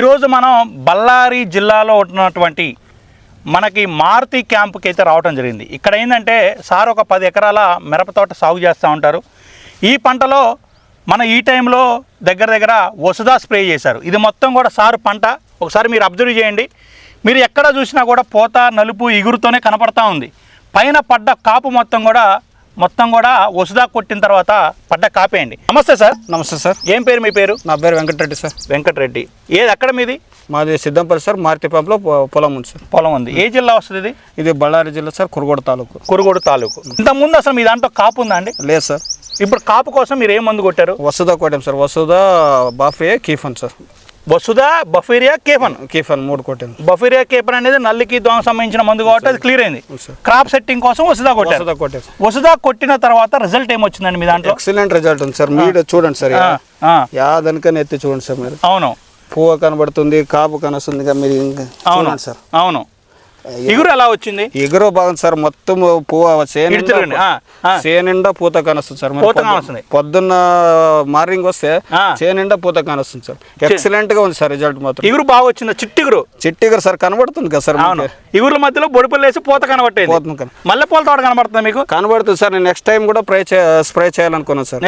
ఈరోజు మనం బళ్ళారి జిల్లాలో ఉన్నటువంటి మనకి మారుతి క్యాంపుకి అయితే రావటం జరిగింది. ఇక్కడ ఏంటంటే సార్ ఒక పది ఎకరాల మిరప తోట సాగు చేస్తూ ఉంటారు. ఈ పంటలో మన ఈ టైంలో దగ్గర దగ్గర వసుదా స్ప్రే చేశారు. ఇది మొత్తం కూడా సారు పంట. ఒకసారి మీరు అబ్జర్వ్ చేయండి. మీరు ఎక్కడ చూసినా కూడా పోత నలుపు ఇగురుతోనే కనపడతా ఉంది. పైన పడ్డ కాపు మొత్తం కూడా మొత్తం కూడా వసుదా కొట్టిన తర్వాత పడ్డ కాపేయండి. నమస్తే సార్. నమస్తే సార్. ఏం పేరు మీ పేరు? నా పేరు వెంకటరెడ్డి సార్. వెంకటరెడ్డి. ఏది ఎక్కడ మీది? మాది సిద్ధంపల్లి సార్ మారుతి పంప్లో పొ- పొలం ఉంది సార్. పొలం ఉంది. ఏ జిల్లా వస్తుంది ఇది? ఇది బళ్ళారి జిల్లా సార్ కురుగోడ తాలూకు. కురుగోడు తాలూకు. ఇంత ముందు అసలు మీ దాంట్లో కాపు ఉందా అండి? లేదు సార్. ఇప్పుడు కాపు కోసం మీరు ఏం మందు కొట్టారు? వసుదా కొట్టాం సార్. వసుదా బాఫే కీఫన్ సార్. వసుదా బఫీరియా కేఫన్ కీఫన్ మూడు కొట్టాను బఫీరియా కేఫన్ అనేది నల్లికి దోమ సంబంధించిన మందు కాబట్టి అది క్లియర్ అయింది. క్రాప్ సెట్టింగ్ కోసం వసుదా కొట్టారు వసుదా కొట్టాను సార్ వసుదా కొట్టిన తర్వాత రిజల్ట్ ఏమొచ్చిందండి మీ దాంట్లో ఎక్సలెంట్ రిజల్ట్ ఉంది సార్ మీరు చూడండి సార్ యాదనికని ఎత్తి చూడండి సార్ మీరు అవును పువ్వు కనబడుతుంది కాపు కనొస్తుంది మీరు ఇంకా అవును సార్ అవును ఇగురు ఎలా వచ్చింది? ఎగురు బాగుంది సార్. మొత్తం పువ్వు చేను ఇటు తిరగండి. ఆ, ఆ. నిండా పూత కానొస్తుంది సార్ పూత కానొస్తుంది. పొద్దున్న మార్నింగ్ వస్తే ఆ. నిండా పూత కానొస్తుంది సార్. ఎక్సలెంట్గా ఉంది సార్ రిజల్ట్ మాత్రం. ఇగురు బాగా వచ్చింది? చిట్టిగురు. చిట్టిగర్ సార్ కనబడుతుంది కదా సార్ అవును. మధ్యలో బొడిపల్లి వేసి పూత కనబట్టేది. పోతుంది కదా. మల్లెపూల తోట కనబడుతుంది మీకు? కనబడుతుంది సార్. నేను నెక్స్ట్ టైం కూడా స్ప్రే స్ప్రే చేయాలనుకున్నాను సార్.